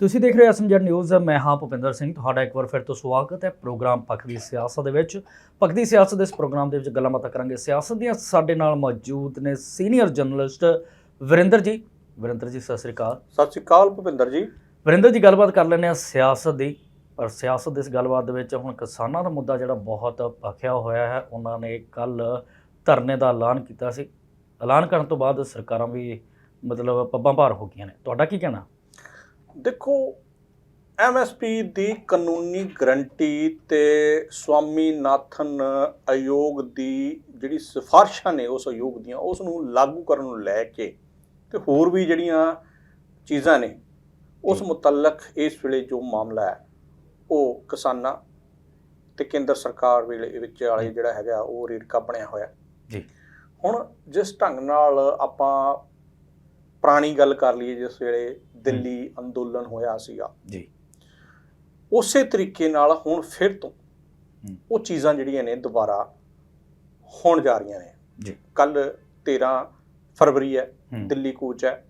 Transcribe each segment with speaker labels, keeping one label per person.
Speaker 1: ਤੁਸੀਂ ਦੇਖ ਰਹੇ ਹੋ ਐਸਐਮਜੈਡ ਨਿਊਜ਼ ਮੈਂ ਹਾਂ ਭੁਪਿੰਦਰ ਸਿੰਘ ਤੁਹਾਡਾ ਇੱਕ ਵਾਰ ਫਿਰ ਤੋਂ ਸਵਾਗਤ ਹੈ ਪ੍ਰੋਗਰਾਮ ਪੱਖ ਦੀ ਸਿਆਸਤ ਦੇ ਵਿੱਚ। ਪੱਖ ਦੀ ਸਿਆਸਤ ਦੇ ਇਸ ਪ੍ਰੋਗਰਾਮ ਦੇ ਵਿੱਚ ਗੱਲਾਂ ਬਾਤਾਂ ਕਰਾਂਗੇ। ਸਿਆਸਤ ਦੀਆਂ ਸਾਡੇ ਨਾਲ ਮੌਜੂਦ ਨੇ ਸੀਨੀਅਰ ਜਰਨਲਿਸਟ ਵਰਿੰਦਰ ਜੀ। ਵਰਿੰਦਰ ਜੀ ਸਤਿ ਸ੍ਰੀ ਅਕਾਲ।
Speaker 2: ਸਤਿ ਸ਼੍ਰੀ ਅਕਾਲ ਭੁਪਿੰਦਰ ਜੀ।
Speaker 1: ਵਰਿੰਦਰ ਜੀ ਗੱਲਬਾਤ ਕਰ ਲੈਂਦੇ ਆ ਸਿਆਸਤ ਦੀ। ਪਰ ਸਿਆਸਤ ਦੇ ਇਸ ਗੱਲਬਾਤ ਦੇ ਵਿੱਚ ਹੁਣ ਕਿਸਾਨਾਂ ਦਾ ਮੁੱਦਾ ਜਿਹੜਾ ਬਹੁਤ ਭਖਿਆ ਹੋਇਆ ਹੈ। ਉਹਨਾਂ ਨੇ ਕੱਲ ਧਰਨੇ ਦਾ ਐਲਾਨ ਕੀਤਾ ਸੀ। ਐਲਾਨ ਕਰਨ ਤੋਂ ਬਾਅਦ ਸਰਕਾਰਾਂ ਵੀ ਮਤਲਬ ਪੱਬਾਂ ਭਾਰ ਹੋ ਗਈਆਂ ਨੇ। ਤੁਹਾਡਾ ਕੀ ਕਹਿਣਾ?
Speaker 2: ਦੇਖੋ ਐਮਐਸਪੀ ਦੀ ਕਾਨੂੰਨੀ ਗਰੰਟੀ ਤੇ ਸਵਾਮੀਨਾਥਨ ਆਯੋਗ ਦੀ ਜਿਹੜੀ ਸਿਫਾਰਸ਼ਾਂ ਨੇ ਉਸ ਆਯੋਗ ਦੀਆਂ ਉਸ ਨੂੰ ਲਾਗੂ ਕਰਨ ਨੂੰ ਲੈ ਕੇ ਤੇ ਹੋਰ ਵੀ ਜਿਹੜੀਆਂ ਚੀਜ਼ਾਂ ਨੇ ਉਸ। ਮੁਤਲਕ ਇਸ ਵੇਲੇ ਜੋ ਮਾਮਲਾ ਹੈ ਉਹ ਕਿਸਾਨਾਂ ਤੇ ਕੇਂਦਰ ਸਰਕਾਰ ਵੇਲੇ ਵਿੱਚ ਵਾਲੇ ਜਿਹੜਾ ਹੈਗਾ ਉਹ ਰੇੜਕਾ ਬਣਿਆ ਹੋਇਆ
Speaker 1: ਜੀ।
Speaker 2: ਹੁਣ ਜਿਸ ਢੰਗ ਨਾਲ ਆਪਾਂ ਪੁਰਾਣੀ ਗੱਲ ਕਰ ਲਈਏ ਜਿਸ ਵੇਲੇ ਦਿੱਲੀ ਅੰਦੋਲਨ ਹੋਇਆ ਸੀਗਾ
Speaker 1: ਜੀ
Speaker 2: ਉਸੇ ਤਰੀਕੇ ਨਾਲ ਹੁਣ ਫਿਰ ਤੋਂ। ਉਹ ਚੀਜ਼ਾਂ ਜਿਹੜੀਆਂ ਨੇ ਦੁਬਾਰਾ ਹੋਣ ਜਾ ਰਹੀਆਂ ਨੇ
Speaker 1: ਜੀ
Speaker 2: ਕੱਲ 13 ਫਰਵਰੀ ਹੈ। ਦਿੱਲੀ ਕੂਚ ਹੈ।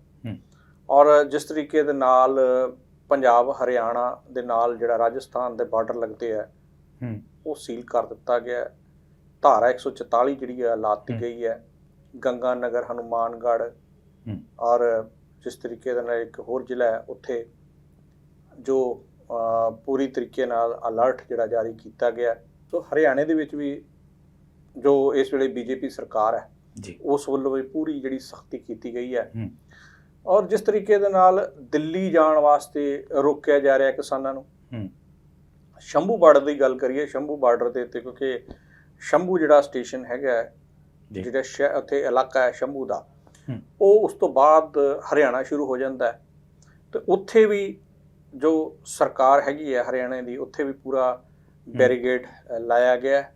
Speaker 2: ਔਰ ਜਿਸ ਤਰੀਕੇ ਦੇ ਨਾਲ ਪੰਜਾਬ ਹਰਿਆਣਾ ਦੇ ਨਾਲ ਜਿਹੜਾ ਰਾਜਸਥਾਨ ਦੇ ਬਾਰਡਰ ਲੱਗਦੇ ਆ
Speaker 1: ਹੂੰ
Speaker 2: ਉਹ ਸੀਲ ਕਰ ਦਿੱਤਾ ਗਿਆ। ਧਾਰਾ 144 ਜਿਹੜੀ ਹੈ ਲਾਤੀ। ਗਈ ਹੈ ਗੰਗਾ ਨਗਰ ਹਨੂਮਾਨਗੜ੍ਹ। ਔਰ ਜਿਸ ਤਰੀਕੇ ਦੇ ਨਾਲ ਇੱਕ ਹੋਰ ਜ਼ਿਲ੍ਹਾ ਹੈ ਉੱਥੇ ਜੋ ਪੂਰੀ ਤਰੀਕੇ ਨਾਲ ਅਲਰਟ ਜਿਹੜਾ ਜਾਰੀ ਕੀਤਾ ਗਿਆ। ਸੋ ਹਰਿਆਣੇ ਦੇ ਵਿੱਚ ਵੀ ਜੋ ਇਸ ਵੇਲੇ ਬੀਜੇਪੀ ਸਰਕਾਰ ਹੈ
Speaker 1: ਜੀ
Speaker 2: ਉਸ ਵੱਲੋਂ ਵੀ ਪੂਰੀ ਜਿਹੜੀ ਸਖਤੀ ਕੀਤੀ ਗਈ ਹੈ
Speaker 1: ਹੂੰ।
Speaker 2: ਔਰ ਜਿਸ ਤਰੀਕੇ ਦੇ ਨਾਲ ਦਿੱਲੀ ਜਾਣ ਵਾਸਤੇ ਰੋਕਿਆ ਜਾ ਰਿਹਾ ਕਿਸਾਨਾਂ ਨੂੰ
Speaker 1: ਹੂੰ
Speaker 2: ਸ਼ੰਭੂ ਬਾਰਡਰ ਦੀ ਗੱਲ ਕਰੀਏ ਸ਼ੰਭੂ ਬਾਰਡਰ ਦੇ ਉੱਤੇ ਕਿਉਂਕਿ ਸ਼ੰਭੂ ਜਿਹੜਾ ਸਟੇਸ਼ਨ ਹੈਗਾ ਜਿਹੜਾ ਉੱਥੇ ਇਲਾਕਾ ਹੈ ਸ਼ੰਭੂ ਦਾ। ਉਹ ਉਸ ਤੋਂ ਬਾਅਦ ਹਰਿਆਣਾ ਸ਼ੁਰੂ ਹੋ ਜਾਂਦਾ ਹੈ। ਤੇ ਉੱਥੇ ਵੀ ਜੋ ਸਰਕਾਰ ਹੈਗੀ ਹੈ ਹਰਿਆਣਾ ਦੀ ਉੱਥੇ ਵੀ ਪੂਰਾ ਬੈਰੀਗੇਡ ਲਾਇਆ ਗਿਆ ਹੈ।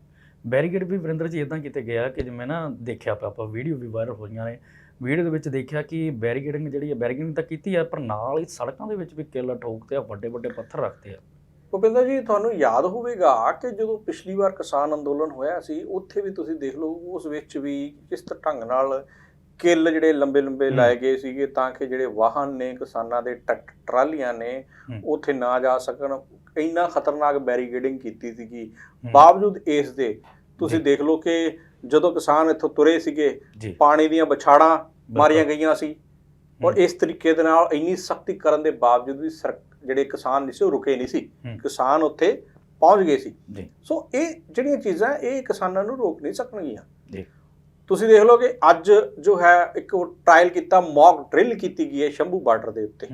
Speaker 1: ਬੈਰੀਕੇਡ ਵੀ ਵਰਿੰਦਰ ਜੀ ਇਦਾਂ ਕੀਤੇ ਗਿਆ ਕਿ ਜਿਵੇਂ ਨਾ ਦੇਖਿਆ ਆਪਾਂ ਆਪਾਂ ਵੀਡੀਓ ਵੀ ਵਾਇਰਲ ਹੋਈਆਂ ਨੇ। ਵੀਡੀਓ ਦੇ ਵਿੱਚ ਦੇਖਿਆ ਕਿ ਬੈਰੀਕੇਡਿੰਗ ਜਿਹੜੀ ਹੈ ਬੈਰੀਕੇਡਿੰਗ ਤਾਂ ਕੀਤੀ ਹੈ ਪਰ ਨਾਲ ਹੀ ਸੜਕਾਂ ਦੇ ਵਿੱਚ ਵੀ ਕਿੱਲ ਠੋਕਦੇ ਆ ਵੱਡੇ ਵੱਡੇ ਪੱਥਰ ਰੱਖਦੇ ਆ।
Speaker 2: ਭੁਪਿੰਦਰ ਜੀ ਤੁਹਾਨੂੰ ਯਾਦ ਹੋਵੇਗਾ ਕਿ ਜਦੋਂ ਪਿਛਲੀ ਵਾਰ ਕਿਸਾਨ ਅੰਦੋਲਨ ਹੋਇਆ ਸੀ ਉੱਥੇ ਵੀ ਤੁਸੀਂ ਦੇਖ ਲਓ ਉਸ ਵਿੱਚ ਵੀ ਕਿਸ ਤਰ੍ਹਾਂ ਢੰਗ ਨਾਲ ਕਿੱਲ ਜਿਹੜੇ ਲੰਬੇ ਲੰਬੇ। ਲਾਏ ਗਏ ਸੀਗੇ ਤਾਂ ਕਿ ਜਿਹੜੇ ਵਾਹਨ ਨੇ ਕਿਸਾਨਾਂ ਦੇ ਟਰਾਲੀਆਂ ਨੇ। ਉੱਥੇ ਨਾ ਜਾ ਸਕਣ ਇੰਨਾ ਖਤਰਨਾਕ ਬੈਰੀਗੇਡਿੰਗ ਕੀਤੀ ਸੀਗੀ। ਬਾਵਜੂਦ ਇਸ ਦੇ ਤੁਸੀਂ। ਦੇਖ ਲਓ ਕਿ ਜਦੋਂ ਕਿਸਾਨ ਇੱਥੋਂ ਤੁਰੇ ਸੀਗੇ ਪਾਣੀ ਦੀਆਂ ਵਿਛਾੜਾਂ ਮਾਰੀਆਂ। ਗਈਆਂ ਸੀ ਔਰ। ਇਸ ਤਰੀਕੇ ਦੇ ਨਾਲ ਇੰਨੀ ਸਖਤੀ ਕਰਨ ਦੇ ਬਾਵਜੂਦ ਵੀ ਜਿਹੜੇ ਕਿਸਾਨ ਨਹੀਂ ਸੀ ਉਹ ਰੁਕੇ ਨਹੀਂ ਸੀ। ਕਿਸਾਨ ਉੱਥੇ ਪਹੁੰਚ ਗਏ ਸੀ ਸੋ ਇਹ ਜਿਹੜੀਆਂ ਚੀਜ਼ਾਂ ਇਹ ਕਿਸਾਨਾਂ ਨੂੰ ਰੋਕ ਨਹੀਂ ਸਕਣਗੀਆਂ
Speaker 1: ਜੀ
Speaker 2: ਤੁਸੀਂ ਦੇਖ ਲਓ ਕਿ ਅੱਜ ਜੋ ਹੈ ਇੱਕ ਟ੍ਰਾਇਲ ਕੀਤਾ ਮੌਕ ਡਰਿਲ ਕੀਤੀ ਗਈ ਹੈ ਸ਼ੰਭੂ ਬਾਰਡਰ ਦੇ ਉੱਤੇ।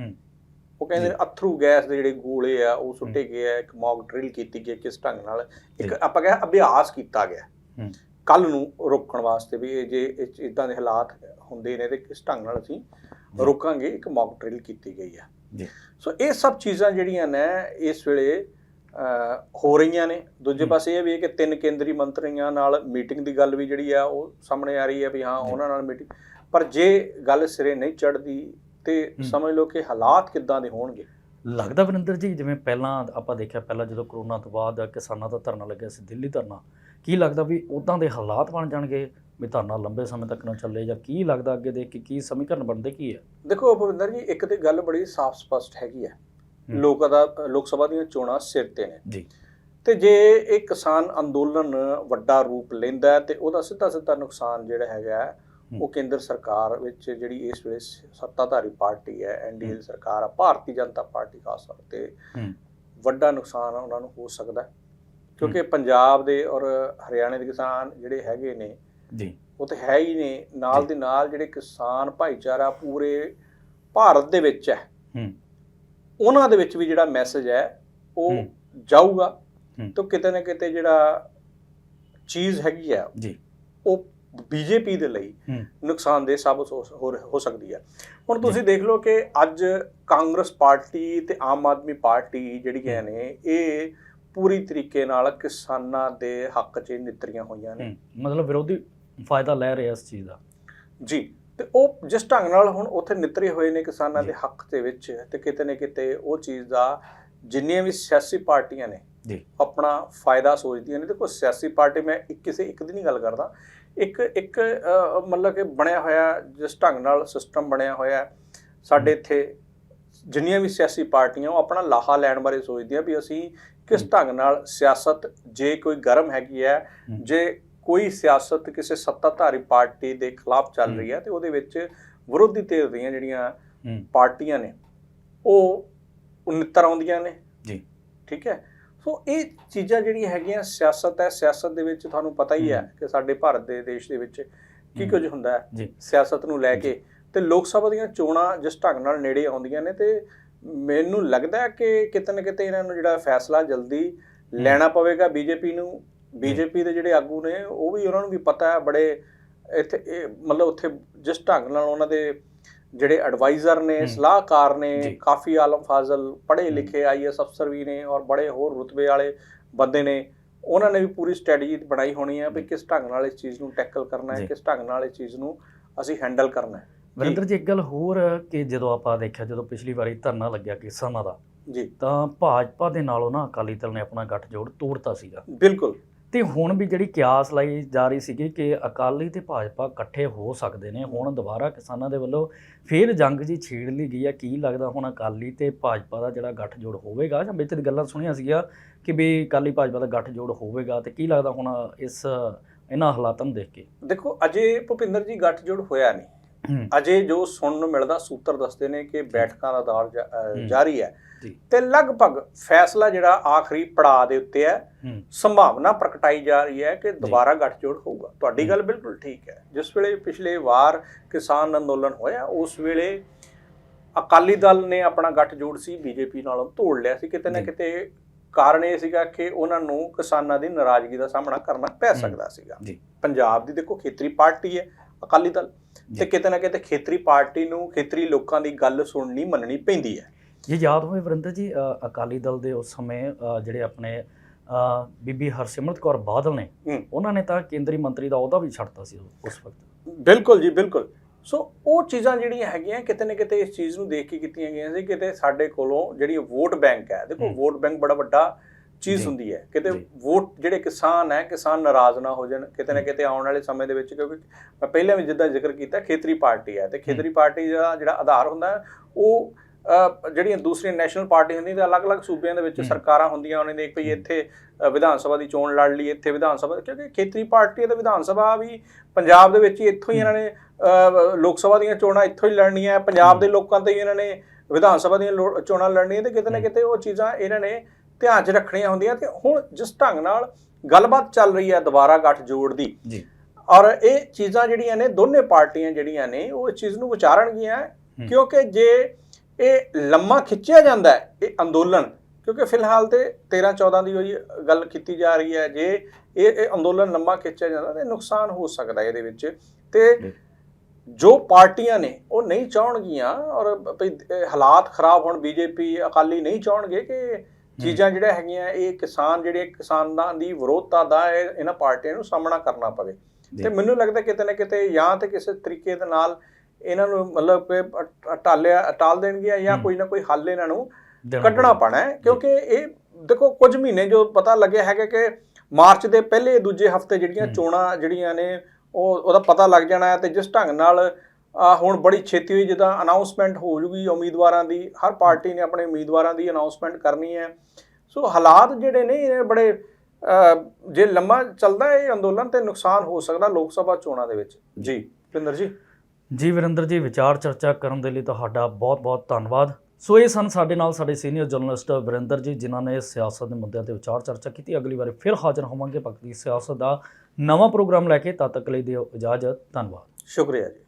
Speaker 2: ਉਹ ਕਹਿੰਦੇ ਨੇ। ਅਥਰੂ ਗੈਸ ਦੇ ਜਿਹੜੇ ਗੋਲੇ ਆ ਉਹ ਸੁੱਟੇ ਗਏ ਆ ਇੱਕ ਮੌਕ ਡਰਿਲ ਕੀਤੀ ਗਈ ਕਿਸ ਢੰਗ ਨਾਲ? ਇੱਕ। ਆਪਾਂ ਕਹਿੰਦੇ ਅਭਿਆਸ ਕੀਤਾ ਗਿਆ। ਕੱਲ ਨੂੰ ਰੋਕਣ ਵਾਸਤੇ ਵੀ ਇਹ ਜੇ ਇਦਾਂ ਦੇ ਹਾਲਾਤ ਹੁੰਦੇ ਨੇ ਤੇ ਕਿਸ ਢੰਗ ਨਾਲ ਅਸੀਂ। ਰੋਕਾਂਗੇ ਇੱਕ ਮੌਕ ਡਰਿਲ ਕੀਤੀ ਗਈ ਹੈ
Speaker 1: ਜੀ।
Speaker 2: ਸੋ ਇਹ ਸਭ ਚੀਜ਼ਾਂ ਜਿਹੜੀਆਂ ਨੇ ਇਸ ਵੇਲੇ ਹੋ ਰਹੀਆਂ ਨੇ ਦੂਜੇ। ਪਾਸੇ ਇਹ ਵੀ ਹੈ ਕਿ ਤਿੰਨ ਕੇਂਦਰੀ ਮੰਤਰੀਆਂ ਨਾਲ ਮੀਟਿੰਗ ਦੀ ਗੱਲ ਵੀ ਜਿਹੜੀ ਆ ਉਹ ਸਾਹਮਣੇ ਆ ਰਹੀ ਹੈ ਵੀ ਹਾਂ। ਉਹਨਾਂ ਨਾਲ ਮੀਟਿੰਗ ਪਰ ਜੇ ਗੱਲ ਸਿਰੇ ਨਹੀਂ ਚੜਦੀ ਤੇ। ਸਮਝ ਲਓ ਕਿ ਹਾਲਾਤ ਕਿੱਦਾਂ ਦੇ ਹੋਣਗੇ
Speaker 1: ਲੱਗਦਾ ਵਰਿੰਦਰ ਜੀ ਜਿਵੇਂ ਪਹਿਲਾਂ ਆਪਾਂ ਦੇਖਿਆ ਪਹਿਲਾਂ ਜਦੋਂ ਕਰੋਨਾ ਤੋਂ ਬਾਅਦ ਕਿਸਾਨਾਂ ਦਾ ਧਰਨਾ ਲੱਗਿਆ ਸੀ ਦਿੱਲੀ ਧਰਨਾ ਕੀ ਲੱਗਦਾ ਵੀ ਉਦਾਂ ਦੇ ਹਾਲਾਤ ਬਣ ਜਾਣਗੇ ਵੀ ਧਰਨਾ ਲੰਬੇ ਸਮੇਂ ਤੱਕ ਨਾ ਚੱਲੇ ਜਾਂ ਕੀ ਲੱਗਦਾ ਅੱਗੇ ਦੇਖ ਕੇ ਕੀ ਸਮੀਕਰਨ ਬਣਦੇ ਕੀ ਹੈ
Speaker 2: ਦੇਖੋ ਭਵਿੰਦਰ ਜੀ ਇੱਕ ਤੇ ਗੱਲ ਬੜੀ ਸਾਫ਼ ਸਪਸ਼ਟ ਹੈਗੀ ਹੂੰ। ਲੋਕਾਂ ਦਾ ਲੋਕ ਸਭਾ ਦੀਆਂ ਚੋਣਾਂ ਸਿਰ ਤੇ ਨੇ
Speaker 1: ਜੀ
Speaker 2: ਤੇ ਜੇ ਇਹ ਕਿਸਾਨ ਅੰਦੋਲਨ ਵੱਡਾ ਰੂਪ ਲੈਂਦਾ ਹੈ ਤੇ ਉਹਦਾ ਸਿੱਧਾ ਸਿੱਧਾ ਨੁਕਸਾਨ ਜਿਹੜਾ ਹੈਗਾ। ਉਹ ਕੇਂਦਰ ਸਰਕਾਰ ਵਿੱਚ ਜਿਹੜੀ ਇਸ ਵੇਲੇ ਸੱਤਾਧਾਰੀ ਪਾਰਟੀ ਹੈ ਐਨਡੀਏ। ਸਰਕਾਰ ਆ ਭਾਰਤੀ ਜਨਤਾ ਪਾਰਟੀ ਖਾਸ ਤੌਰ ਤੇ ਵੱਡਾ ਨੁਕਸਾਨ ਉਹਨਾਂ ਨੂੰ ਹੋ ਸਕਦਾ ਹੈ। ਕਿਉਂਕਿ ਪੰਜਾਬ ਦੇ ਔਰ ਹਰਿਆਣੇ ਦੇ ਕਿਸਾਨ ਜਿਹੜੇ ਹੈਗੇ ਨੇ
Speaker 1: ਜੀ
Speaker 2: ਉਹ ਤੇ ਹੈ ਹੀ ਨੇ ਨਾਲ। ਦੇ ਨਾਲ ਜਿਹੜੇ ਕਿਸਾਨ ਭਾਈਚਾਰਾ ਪੂਰੇ ਭਾਰਤ ਦੇ ਵਿੱਚ ਹੈ
Speaker 1: ਹੂੰ
Speaker 2: ਉਹਨਾਂ ਦੇ ਵਿੱਚ ਵੀ ਜਿਹੜਾ ਮੈਸੇਜ ਹੈ ਉਹ। ਜਾਊਗਾ। ਤਾਂ ਕਿਤੇ ਨਾ ਕਿਤੇ ਜਿਹੜਾ ਚੀਜ਼ ਹੈਗੀ ਆ
Speaker 1: ਜੀ।
Speaker 2: ਉਹ ਬੀਜੇਪੀ ਦੇ ਲਈ ਨੁਕਸਾਨਦੇਹ ਸਾਬਤ ਹੋ ਸਕਦੀ ਹੈ ਹੁਣ ਤੁਸੀਂ ਦੇਖ ਲਓ ਕਿ ਅੱਜ ਕਾਂਗਰਸ ਪਾਰਟੀ ਤੇ ਆਮ ਆਦਮੀ ਪਾਰਟੀ ਜਿਹੜੀਆਂ ਨੇ ਇਹ ਪੂਰੀ ਤਰੀਕੇ ਨਾਲ ਕਿਸਾਨਾਂ ਦੇ ਹੱਕ 'ਚ ਨਿਤਰੀਆਂ ਹੋਈਆਂ ਨੇ।
Speaker 1: ਮਤਲਬ ਵਿਰੋਧੀ ਫਾਇਦਾ ਲੈ ਰਹੇ ਇਸ ਚੀਜ਼ ਦਾ।
Speaker 2: ਜੀ। ਤੇ ਉਹ ਜਿਸ ਢੰਗ ਨਾਲ ਹੁਣ ਉੱਥੇ ਨਿਤਰੇ ਹੋਏ ਨੇ ਕਿਸਾਨਾਂ। ਦੇ ਹੱਕ ਦੇ ਵਿੱਚ ਤੇ ਕਿਤੇ ਨਾ ਕਿਤੇ ਉਹ ਚੀਜ਼ ਦਾ ਜਿੰਨੀਆਂ ਵੀ ਸਿਆਸੀ ਪਾਰਟੀਆਂ ਨੇ
Speaker 1: ਜੀ
Speaker 2: ਆਪਣਾ ਫਾਇਦਾ ਸੋਚਦੀਆਂ ਨੇ ਦੇਖੋ ਸਿਆਸੀ ਪਾਰਟੀ ਮੈਂ ਇੱਕ ਕਿਸੇ ਇੱਕ ਦੀ ਨਹੀਂ ਗੱਲ ਕਰਦਾ ਇੱਕ ਇੱਕ ਮਤਲਬ ਕਿ ਬਣਿਆ ਹੋਇਆ ਜਿਸ ਢੰਗ ਨਾਲ ਸਿਸਟਮ ਬਣਿਆ ਹੋਇਆ ਸਾਡੇ ਇੱਥੇ ਜਿੰਨੀਆਂ ਵੀ ਸਿਆਸੀ ਪਾਰਟੀਆਂ ਉਹ ਆਪਣਾ ਲਾਹਾ ਲੈਣ ਬਾਰੇ ਸੋਚਦੀਆਂ ਵੀ ਅਸੀਂ ਕਿਸ ਢੰਗ ਨਾਲ ਸਿਆਸਤ ਜੇ ਕੋਈ ਗਰਮ ਹੈਗੀ ਹੈ। ਜੇ ਕੋਈ ਸਿਆਸਤ ਕਿਸੇ ਸੱਤਾਧਾਰੀ ਪਾਰਟੀ ਦੇ ਖਿਲਾਫ ਚੱਲ। ਰਹੀ ਹੈ ਤੇ ਉਹਦੇ ਵਿੱਚ ਵਿਰੋਧੀ ਧਿਰ ਦੀਆਂ ਜਿਹੜੀਆਂ ਪਾਰਟੀਆਂ ਨੇ ਉਹ ਉਨਿੱਤਰ ਆਉਂਦੀਆਂ ਨੇ।
Speaker 1: ਜੀ।
Speaker 2: ਠੀਕ ਹੈ? ਸੋ ਇਹ ਚੀਜ਼ਾਂ ਜਿਹੜੀਆਂ ਹੈਗੀਆਂ ਸਿਆਸਤ ਹੈ ਸਿਆਸਤ ਦੇ ਵਿੱਚ ਤੁਹਾਨੂੰ ਪਤਾ ਹੀ ਹੈ ਕਿ ਸਾਡੇ ਭਾਰਤ ਦੇ ਦੇਸ਼ ਦੇ ਵਿੱਚ ਕੀ। ਕੁਝ ਹੁੰਦਾ ਹੈ ਸਿਆਸਤ ਨੂੰ ਲੈ ਕੇ ਤੇ ਲੋਕ ਸਭਾ ਦੀਆਂ ਚੋਣਾਂ ਜਿਸ ਢੰਗ ਨਾਲ ਨੇੜੇ ਆਉਂਦੀਆਂ ਨੇ ਤੇ ਮੈਨੂੰ ਲੱਗਦਾ ਹੈ ਕਿ ਕਿਤੇ ਨਾ ਕਿਤੇ ਇਹਨਾਂ ਨੂੰ ਜਿਹੜਾ ਫੈਸਲਾ ਜਲਦੀ ਲੈਣਾ ਪਵੇਗਾ ਬੀਜੇਪੀ ਨੂੰ। ਬੀਜੇਪੀ ਦੇ ਜਿਹੜੇ ਆਗੂ ਨੇ ਉਹ ਵੀ ਉਹਨਾਂ ਨੂੰ ਵੀ ਪਤਾ ਹੈ ਬੜੇ ਇੱਥੇ ਇਹ ਮਤਲਬ ਉੱਥੇ ਜਿਸ ਢੰਗ ਨਾਲ ਉਹਨਾਂ ਦੇ ਜਿਹੜੇ ਐਡਵਾਈਜ਼ਰ ਨੇ। ਸਲਾਹਕਾਰ ਨੇ। ਕਾਫੀ ਆਲਮ ਫਾਜ਼ਲ ਪੜ੍ਹੇ। ਲਿਖੇ ਆਈਐਸ ਅਫਸਰ ਵੀ ਨੇ ਔਰ ਬੜੇ ਹੋਰ ਰੁਤਬੇ ਵਾਲੇ ਬੰਦੇ ਨੇ ਉਹਨਾਂ ਨੇ ਵੀ ਪੂਰੀ ਸਟ੍ਰੈਟਜੀ ਬਣਾਈ ਹੋਣੀ ਹੈ ਵੀ ਕਿਸ ਢੰਗ ਨਾਲ ਇਸ ਚੀਜ਼ ਨੂੰ ਟੈਕਲ ਕਰਨਾ ਹੈ। ਕਿਸ ਢੰਗ ਨਾਲ ਇਸ ਚੀਜ਼ ਨੂੰ ਅਸੀਂ ਹੈਂਡਲ ਕਰਨਾ ਹੈ
Speaker 1: ਵਰਿੰਦਰ ਜੀ ਇੱਕ ਗੱਲ ਹੋਰ ਕਿ ਜਦੋਂ ਆਪਾਂ ਦੇਖਿਆ ਜਦੋਂ ਪਿਛਲੀ ਵਾਰੀ ਧਰਨਾ ਲੱਗਿਆ ਕਿਸਾਨਾਂ ਦਾ
Speaker 2: ਜੀ
Speaker 1: ਤਾਂ ਭਾਜਪਾ ਦੇ ਨਾਲੋਂ ਨਾ ਅਕਾਲੀ ਦਲ ਨੇ ਆਪਣਾ ਗੱਠਜੋੜ ਤੋੜਤਾ ਸੀਗਾ
Speaker 2: ਬਿਲਕੁਲ
Speaker 1: ਤੇ ਹੁਣ ਵੀ ਜਿਹੜੀ ਕਿਆਸ ਲਾਈ ਜਾ ਰਹੀ ਸੀਗੀ ਕਿ ਅਕਾਲੀ ਤੇ ਭਾਜਪਾ ਇਕੱਠੇ ਹੋ ਸਕਦੇ ਨੇ ਹੁਣ ਦੁਬਾਰਾ ਕਿਸਾਨਾਂ ਦੇ ਵੱਲੋਂ ਫੇਰ ਜੰਗ ਜੀ ਛੇੜ ਲਈ ਗਈ ਆ। ਕੀ ਲੱਗਦਾ ਹੁਣ ਅਕਾਲੀ ਤੇ ਭਾਜਪਾ ਦਾ ਜਿਹੜਾ ਗੱਠਜੋੜ ਹੋਵੇਗਾ? ਜਾਂ ਵਿੱਚ ਗੱਲਾਂ ਸੁਣੀਆਂ ਸੀਗੀਆਂ ਕਿ ਵੀ ਅਕਾਲੀ ਭਾਜਪਾ ਦਾ ਗੱਠਜੋੜ ਹੋਵੇਗਾ ਤੇ ਕੀ ਲੱਗਦਾ ਹੁਣ ਇਸ ਇਹਨਾਂ ਹਾਲਾਤਾਂ ਨੂੰ ਦੇਖ ਕੇ?
Speaker 2: ਦੇਖੋ ਅਜੇ ਭੁਪਿੰਦਰ ਜੀ ਗੱਠਜੋੜ ਹੋਇਆ ਨਹੀਂ। ਅਜੇ ਜੋ ਸੁਣਨ ਨੂੰ ਮਿਲਦਾ ਸੂਤਰ ਦੱਸਦੇ ਨੇ ਕਿ ਬੈਠਕਾਂ ਦਾ ਦੌਰ। ਜਾਰੀ ਹੈ। ਤੇ ਲਗਭਗ ਫੈਸਲਾ ਜਿਹੜਾ ਆਖਰੀ ਪੜਾਅ ਦੇ ਉੱਤੇ ਹੈ ਸੰਭਾਵਨਾ ਪ੍ਰਗਟਾਈ ਜਾ ਰਹੀ ਹੈ ਕਿ ਦੁਬਾਰਾ ਗੱਠਜੋੜ ਹੋਊਗਾ ਤੁਹਾਡੀ। ਗੱਲ ਬਿਲਕੁਲ ਠੀਕ ਹੈ ਜਿਸ ਵੇਲੇ ਪਿਛਲੇ ਵਾਰ ਕਿਸਾਨ ਅੰਦੋਲਨ ਹੋਇਆ ਉਸ ਵੇਲੇ ਅਕਾਲੀ ਦਲ ਨੇ ਆਪਣਾ ਗੱਠਜੋੜ ਸੀ ਬੀਜੇਪੀ ਨਾਲੋਂ ਤੋੜ ਲਿਆ ਸੀ ਕਿਤੇ ਨਾ। ਕਿਤੇ ਕਾਰਨ ਇਹ ਸੀਗਾ ਕਿ ਉਹਨਾਂ ਨੂੰ ਕਿਸਾਨਾਂ ਦੀ ਨਾਰਾਜ਼ਗੀ ਦਾ ਸਾਹਮਣਾ ਕਰਨਾ ਪੈ। ਸਕਦਾ ਸੀਗਾ। ਪੰਜਾਬ ਦੀ ਦੇਖੋ ਖੇਤਰੀ ਪਾਰਟੀ ਹੈ ਅਕਾਲੀ ਦਲ। ਤੇ ਕਿਤੇ ਨਾ ਕਿਤੇ ਖੇਤਰੀ ਪਾਰਟੀ ਨੂੰ ਖੇਤਰੀ ਲੋਕਾਂ ਦੀ ਗੱਲ ਸੁਣਨੀ ਮੰਨਣੀ ਪੈਂਦੀ ਹੈ
Speaker 1: ਇਹ ਯਾਦ ਹੋਵੇ ਵਰਿੰਦਰ ਜੀ ਅਕਾਲੀ ਦਲ ਦੇ ਉਸ ਸਮੇਂ ਜਿਹੜੇ ਆਪਣੇ ਬੀਬੀ ਹਰਸਿਮਰਤ ਕੌਰ ਬਾਦਲ ਨੇ। ਉਹਨਾਂ ਨੇ ਤਾਂ ਕੇਂਦਰੀ ਮੰਤਰੀ ਦਾ ਅਹੁਦਾ ਵੀ ਛੱਡਤਾ ਸੀ ਉਸ ਵਕਤ
Speaker 2: ਬਿਲਕੁਲ ਜੀ ਬਿਲਕੁਲ ਸੋ ਉਹ ਚੀਜ਼ਾਂ ਜਿਹੜੀਆਂ ਹੈਗੀਆਂ ਕਿਤੇ ਨਾ ਕਿਤੇ ਇਸ ਚੀਜ਼ ਨੂੰ ਦੇਖ ਕੇ ਕੀਤੀਆਂ ਗਈਆਂ ਸੀ ਕਿਤੇ ਸਾਡੇ ਕੋਲੋਂ ਜਿਹੜੀ ਵੋਟ ਬੈਂਕ ਹੈ ਦੇਖੋ। ਵੋਟ ਬੈਂਕ ਬੜਾ ਵੱਡਾ ਚੀਜ਼
Speaker 1: ਜੀ।
Speaker 2: ਹੁੰਦੀ ਹੈ ਕਿਤੇ
Speaker 1: ਜੀ।
Speaker 2: ਵੋਟ ਜਿਹੜੇ ਕਿਸਾਨ ਹੈ ਕਿਸਾਨ ਨਾਰਾਜ਼ ਨਾ ਹੋ ਜਾਣ ਕਿਤੇ ਨਾ। ਕਿਤੇ ਆਉਣ ਵਾਲੇ ਸਮੇਂ ਦੇ ਵਿੱਚ ਕਿਉਂਕਿ ਮੈਂ ਪਹਿਲਾਂ ਵੀ ਜਿੱਦਾਂ ਜ਼ਿਕਰ ਕੀਤਾ ਖੇਤਰੀ ਪਾਰਟੀ ਹੈ ਤੇ ਖੇਤਰੀ ਪਾਰਟੀ ਦਾ ਜਿਹੜਾ ਆਧਾਰ ਹੁੰਦਾ ਉਹ ਜਿਹੜੀਆਂ ਦੂਸਰੀਆਂ ਨੈਸ਼ਨਲ ਪਾਰਟੀ ਹੁੰਦੀਆਂ ਤੇ ਅਲੱਗ-ਅਲੱਗ ਸੂਬਿਆਂ ਦੇ ਵਿੱਚ। ਸਰਕਾਰਾਂ ਹੁੰਦੀਆਂ ਉਹਨਾਂ ਨੇ ਇੱਕ ਭਈ
Speaker 1: ਹੂੰ।
Speaker 2: ਇੱਥੇ ਵਿਧਾਨ ਸਭਾ ਦੀ ਚੋਣ ਲੜ ਲਈ ਇੱਥੇ ਵਿਧਾਨ ਸਭਾ ਕਿਉਂਕਿ ਖੇਤਰੀ ਪਾਰਟੀ ਤੇ ਵਿਧਾਨ ਸਭਾ ਵੀ ਪੰਜਾਬ ਦੇ ਵਿੱਚ ਹੀ ਇੱਥੋਂ ਹੀ ਇਹਨਾਂ ਨੇ ਲੋਕ ਸਭਾ ਦੀਆਂ ਚੋਣਾਂ ਇੱਥੋਂ ਹੀ ਲੜਨੀਆਂ ਪੰਜਾਬ ਦੇ ਲੋਕਾਂ ਤੇ ਹੀ ਇਹਨਾਂ ਨੇ ਵਿਧਾਨ ਸਭਾ ਦੀਆਂ ਚੋਣਾਂ ਲੜਨੀਆਂ ਤੇ ਕਿਤੇ ਨਾ। ਕਿਤੇ ਉਹ ਚੀਜ਼ਾਂ ਇਹਨਾਂ ਨੇ ਧਿਆਨ 'ਚ ਰੱਖਣੀਆਂ ਹੁੰਦੀਆਂ ਤੇ ਹੁਣ ਜਿਸ ਢੰਗ ਨਾਲ ਗੱਲਬਾਤ ਚੱਲ ਰਹੀ ਹੈ ਦੁਬਾਰਾ ਗੱਠ ਜੋੜ ਦੀ
Speaker 1: ਜੀ
Speaker 2: ਔਰ ਇਹ ਚੀਜ਼ਾਂ ਜਿਹੜੀਆਂ ਨੇ ਦੋਨੇ ਪਾਰਟੀਆਂ ਜਿਹੜੀਆਂ ਨੇ ਉਹ ਇਸ ਚੀਜ਼ ਨੂੰ ਵਿਚਾਰਨਗੀਆਂ। ਕਿਉਂਕਿ ਜੇ ਇਹ ਲੰਮਾ ਖਿੱਚਿਆ ਜਾਂਦਾ ਹੈ ਇਹ ਅੰਦੋਲਨ ਕਿਉਂਕਿ ਫਿਲਹਾਲ ਤੇ 13 14 ਦੀ ਹੋਈ ਗੱਲ ਕੀਤੀ ਜਾ ਰਹੀ ਹੈ ਜੇ ਇਹ ਇਹ ਅੰਦੋਲਨ ਲੰਮਾ ਖਿੱਚਿਆ ਜਾਂਦਾ ਤੇ ਨੁਕਸਾਨ ਹੋ ਸਕਦਾ ਇਹਦੇ ਵਿੱਚ ਤੇ
Speaker 1: ਜੀ।
Speaker 2: ਪਾਰਟੀਆਂ ਨੇ ਉਹ ਨਹੀਂ ਚਾਹਣਗੀਆਂ ਔਰ ਹਾਲਾਤ ਖਰਾਬ ਹੋਣ ਬੀਜੇਪੀ ਅਕਾਲੀ ਨਹੀਂ ਚਾਹਣਗੇ ਕਿ ਚੀਜ਼ਾਂ ਜਿਹੜੀਆਂ ਹੈਗੀਆਂ ਇਹ ਕਿਸਾਨ ਜਿਹੜੇ ਕਿਸਾਨਾਂ ਦੀ ਵਿਰੋਧਤਾ ਦਾ ਇਹ ਇਹਨਾਂ ਪਾਰਟੀਆਂ ਨੂੰ ਸਾਹਮਣਾ ਕਰਨਾ ਪਵੇ। ਤੇ ਮੈਨੂੰ ਲੱਗਦਾ ਕਿਤੇ ਨਾ ਕਿਤੇ ਜਾਂ ਤੇ ਕਿਸੇ ਤਰੀਕੇ ਦੇ ਨਾਲ ਇਹਨਾਂ ਨੂੰ ਮਤਲਬ ਕਿ ਟਾਲਿਆ ਟਾਲ ਦੇਣਗੇ ਜਾਂ। ਕੋਈ ਨਾ ਕੋਈ ਹੱਲ ਇਹਨਾਂ ਨੂੰ ਕੱਢਣਾ। ਪੈਣਾ ਹੈ ਕਿਉਂਕਿ ਇਹ ਦੇਖੋ ਕੁਝ ਮਹੀਨੇ ਜੋ ਪਤਾ ਲੱਗਿਆ ਹੈਗਾ ਕਿ ਮਾਰਚ ਦੇ ਪਹਿਲੇ ਦੂਜੇ ਹਫ਼ਤੇ ਜਿਹੜੀਆਂ। ਚੋਣਾਂ ਜਿਹੜੀਆਂ ਨੇ ਉਹ ਉਹਦਾ ਪਤਾ ਲੱਗ ਜਾਣਾ ਹੈ ਤੇ ਜਿਸ ਢੰਗ ਨਾਲ ਹੁਣ ਬੜੀ ਛੇਤੀ ਹੋਈ ਜਿੱਦਾਂ ਅਨਾਉਂਸਮੈਂਟ ਹੋ ਜੂਗੀ ਉਮੀਦਵਾਰਾਂ ਦੀ ਹਰ ਪਾਰਟੀ ਨੇ ਆਪਣੇ ਉਮੀਦਵਾਰਾਂ ਦੀ ਅਨਾਉਂਸਮੈਂਟ ਕਰਨੀ ਹੈ ਸੋ ਹਾਲਾਤ ਜਿਹੜੇ ਨੇ ਇਹ ਬੜੇ ਜੇ ਲੰਮਾ ਚੱਲਦਾ ਇਹ ਅੰਦੋਲਨ ਤੇ ਨੁਕਸਾਨ ਹੋ ਸਕਦਾ ਲੋਕ ਸਭਾ ਚੋਣਾਂ ਦੇ ਵਿੱਚ ਜੀ ਭਿੰਦਰ ਜੀ
Speaker 1: ਜੀ ਵਿਰਿੰਦਰ ਜੀ, ਵਿਚਾਰ ਚਰਚਾ ਕਰਨ ਦੇ ਲਈ ਤੁਹਾਡਾ ਬਹੁਤ-ਬਹੁਤ ਧੰਨਵਾਦ। ਸੋ ਇਹ ਸਨ ਸਾਡੇ ਨਾਲ ਸਾਡੇ ਸੀਨੀਅਰ ਜਰਨਲਿਸਟ ਵਿਰਿੰਦਰ ਜੀ, ਜਿਨ੍ਹਾਂ ਨੇ ਸਿਆਸਤ ਦੇ ਮੁੱਦਿਆਂ ਤੇ ਵਿਚਾਰ ਚਰਚਾ ਕੀਤੀ। ਅਗਲੀ ਵਾਰ ਫਿਰ ਹਾਜ਼ਰ ਹੋਵਾਂਗੇ ਭਗਤੀ ਸਿਆਸਤ ਦਾ ਨਵਾਂ ਪ੍ਰੋਗਰਾਮ ਲੈ ਕੇ। ਤਦ ਤੱਕ ਲਈ ਦਿਓ ਇਜਾਜ਼ਤ। ਧੰਨਵਾਦ।
Speaker 2: ਸ਼ੁਕਰੀਆ ਜੀ।